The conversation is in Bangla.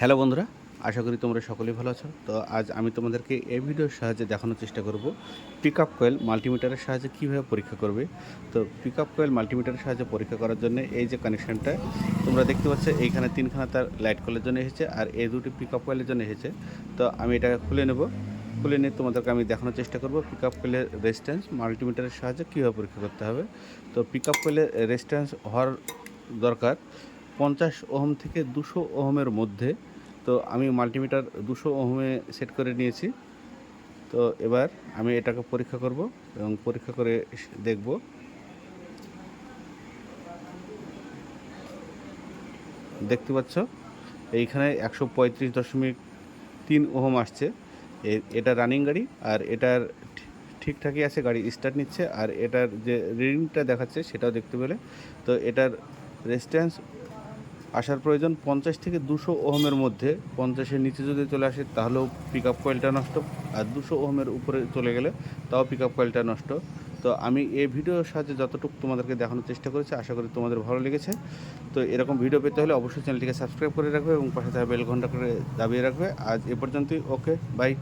হ্যালো বন্ধুরা, আশা করি তোমরা সকলেই ভালো আছো। তো আজ আমি তোমাদেরকে এই ভিডিওর সাহায্যে দেখানোর চেষ্টা করব পিক আপ কয়েল মাল্টিমিটারের সাহায্যে কীভাবে পরীক্ষা করবে। তো পিক আপ কয়েল মাল্টিমিটারের সাহায্যে পরীক্ষা করার জন্য এই যে কানেকশানটা তোমরা দেখতে পাচ্ছ এইখানে তিনখানা তার লাইট কলের জন্য এসেছে আর এই দুটি পিক আপ কয়েলের জন্য এসেছে। তো আমি এটাকে খুলে নেব, খুলে নিয়ে তোমাদেরকে আমি দেখানোর চেষ্টা করব পিক আপ কয়েলের রেজিস্ট্যান্স মাল্টিমিটারের সাহায্যে কীভাবে পরীক্ষা করতে হবে। তো পিক আপ কয়েলের রেজিস্ট্যান্স হওয়ার দরকার পঞ্চাশ ওহম থেকে দুশো ওহমের মধ্যে, তো আমি মাল্টিমিটার দুশো ওহমে সেট করে নিয়েছি। তো এবার আমি এটাকে পরীক্ষা করব এবং পরীক্ষা করে দেখব। দেখতে পাচ্ছ? এইখানে একশো পঁয়ত্রিশ দশমিক তিন ওহম আসছে। এটা রানিং গাড়ি আর এটার ঠিকঠাকই আছে, গাড়ি স্টার্ট নিচ্ছে। আর এটার যে রিডিংটা দেখাচ্ছে সেটাও দেখতে পেলে। তো এটার রেজিস্ট্যান্স আসার প্রয়োজন পঞ্চাশ থেকে দুশো ওহমের মধ্যে। পঞ্চাশের নিচে যদি চলে আসে, তাহলেও পিক আপ কয়েলটা নষ্ট। আর দুশো ওহমের উপরে চলে গেলে, তাও পিক আপ কয়েলটা নষ্ট। তো আমি এই ভিডিওর সাহায্যে যতটুকু তোমাদেরকে দেখানোর চেষ্টা করেছি, আশা করি তোমাদের ভালো লেগেছে। তো এরকম ভিডিও পেতে হলে অবশ্যই চ্যানেলটিকে সাবস্ক্রাইব করে রাখবে এবং পাশে থাকা বেল ঘণ্টা করে দাবিয়ে রাখবে। আজ এ পর্যন্তই ওকে বাই